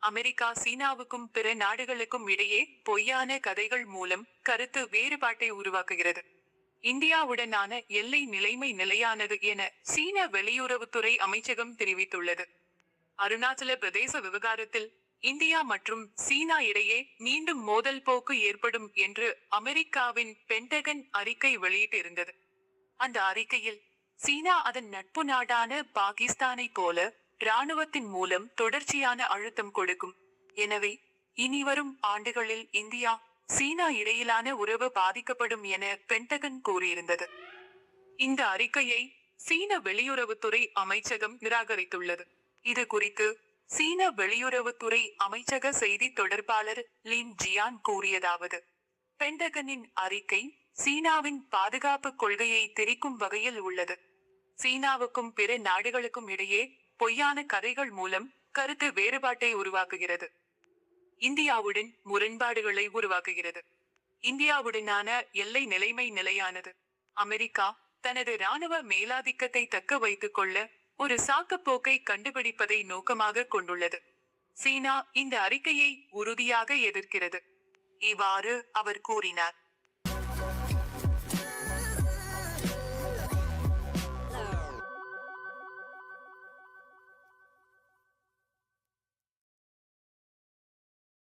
America சீனாவுக்கும் பிற நாடுகளுக்கும் இடையே பொய்யான கதைகள் மூலம் கருத்து வேறுபாட்டை உருவாக்குகிறது. இந்தியாவுடனான எல்லை நிலைமை நிலையானது என சீன வெளியுறவுத்துறை அமைச்சகம் தெரிவித்துள்ளது. அருணாச்சல பிரதேச விவகாரத்தில் இந்தியா மற்றும் சீனா இடையே மீண்டும் மோதல் போக்கு ஏற்படும் என்று அமெரிக்காவின் பென்டகன் அறிக்கை வெளியிட்டிருந்தது. அந்த அறிக்கையில் சீனா அதன் நட்பு நாடான பாகிஸ்தானை போல ராணுவத்தின் மூலம் தொடர்ச்சியான அழுத்தம் கொடுக்கும். எனவே இனிவரும் ஆண்டுகளில் இந்தியா சீனா இடையிலான உறவு பாதிக்கப்படும் என பென்டகன் கூறியிருந்தது. இந்த அறிக்கையை சீன வெளியுறவுத்துறை அமைச்சகம் நிராகரித்துள்ளது. இது குறித்து சீன வெளியுறவுத்துறை அமைச்சக செய்தி தொடர்பாளர் லின் ஜியான் கூறியதாவது பென்டகனின் அறிக்கை சீனாவின் பாதுகாப்பு கொள்கையை திரிக்கும் வகையில் உள்ளது. சீனாவுக்கும் பிற நாடுகளுக்கும் இடையே பொய்யான கதைகள் மூலம் கருத்து வேறுபாட்டை உருவாக்குகிறது. இந்தியாவுடன் முரண்பாடுகளை உருவாக்குகிறது. இந்தியாவுடனான எல்லை நிலைமை நிலையானது. அமெரிக்கா தனது ராணுவ மேலாதிக்கத்தை தக்க வைத்துக் கொள்ள ஒரு சாக்குப்போக்கை கண்டுபிடிப்பதை நோக்கமாக கொண்டுள்ளது. சீனா இந்த அறிக்கையை உறுதியாக எதிர்க்கிறது. இவ்வாறு அவர் கூறினார்.